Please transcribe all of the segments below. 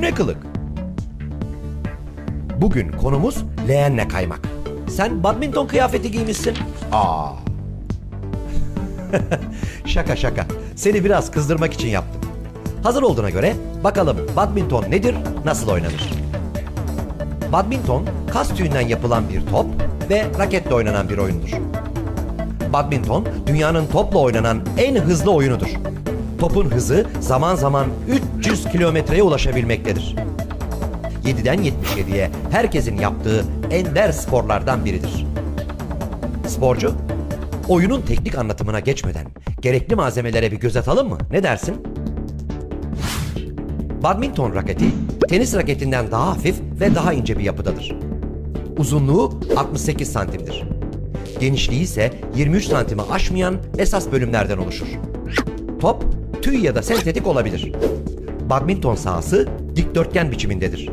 Ne kılık? Bugün konumuz leğenle kaymak. Sen badminton kıyafeti giymişsin. Aa. şaka şaka. Seni biraz kızdırmak için yaptım. Hazır olduğuna göre bakalım badminton nedir, nasıl oynanır? Badminton, kas tüyünden yapılan bir top ve raketle oynanan bir oyundur. Badminton, dünyanın topla oynanan en hızlı oyunudur. Topun hızı zaman zaman 300 kilometreye ulaşabilmektedir. 7'den 77'ye herkesin yaptığı ender sporlardan biridir. Sporcu, oyunun teknik anlatımına geçmeden gerekli malzemelere bir göz atalım mı? Ne dersin? Badminton raketi, tenis raketinden daha hafif ve daha ince bir yapıdadır. Uzunluğu 68 santimdir. Genişliği ise 23 santimi aşmayan esas bölümlerden oluşur. Top, tüy ya da sentetik olabilir. Badminton sahası dikdörtgen biçimindedir.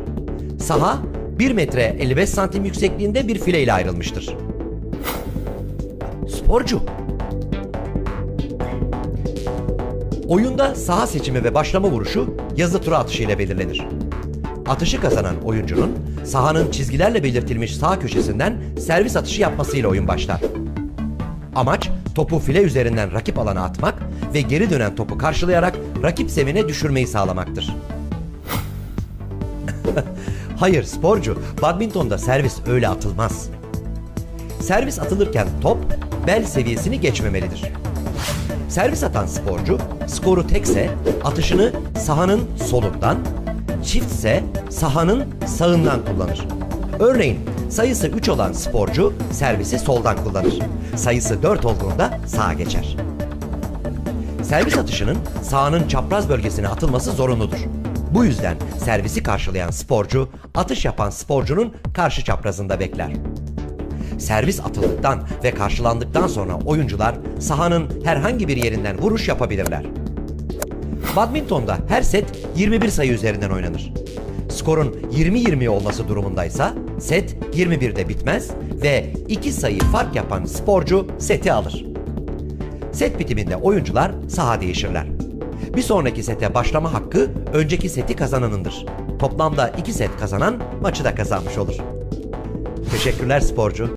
Saha 1 metre 55 santim yüksekliğinde bir file ile ayrılmıştır. Sporcu Oyunda saha seçimi ve başlama vuruşu yazı tura atışı ile belirlenir. Atışı kazanan oyuncunun sahanın çizgilerle belirtilmiş sağ köşesinden servis atışı yapmasıyla oyun başlar. Amaç topu file üzerinden rakip alana atmak ve geri dönen topu karşılayarak rakip zemine düşürmeyi sağlamaktır. Hayır sporcu, badmintonda servis öyle atılmaz. Servis atılırken top bel seviyesini geçmemelidir. Servis atan sporcu skoru tekse atışını sahanın solundan, çiftse sahanın sağından kullanır. Örneğin sayısı 3 olan sporcu servisi soldan kullanır. Sayısı 4 olduğunda sağa geçer. Servis atışının sahanın çapraz bölgesine atılması zorunludur. Bu yüzden servisi karşılayan sporcu atış yapan sporcunun karşı çaprazında bekler. Servis atıldıktan ve karşılandıktan sonra oyuncular sahanın herhangi bir yerinden vuruş yapabilirler. Badmintonda her set 21 sayı üzerinden oynanır. Skorun 20-20 olması durumundaysa set 21'de bitmez ve 2 sayı fark yapan sporcu seti alır. Set bitiminde oyuncular saha değişirler. Bir sonraki sete başlama hakkı önceki seti kazananındır. Toplamda 2 set kazanan maçı da kazanmış olur. Teşekkürler sporcu.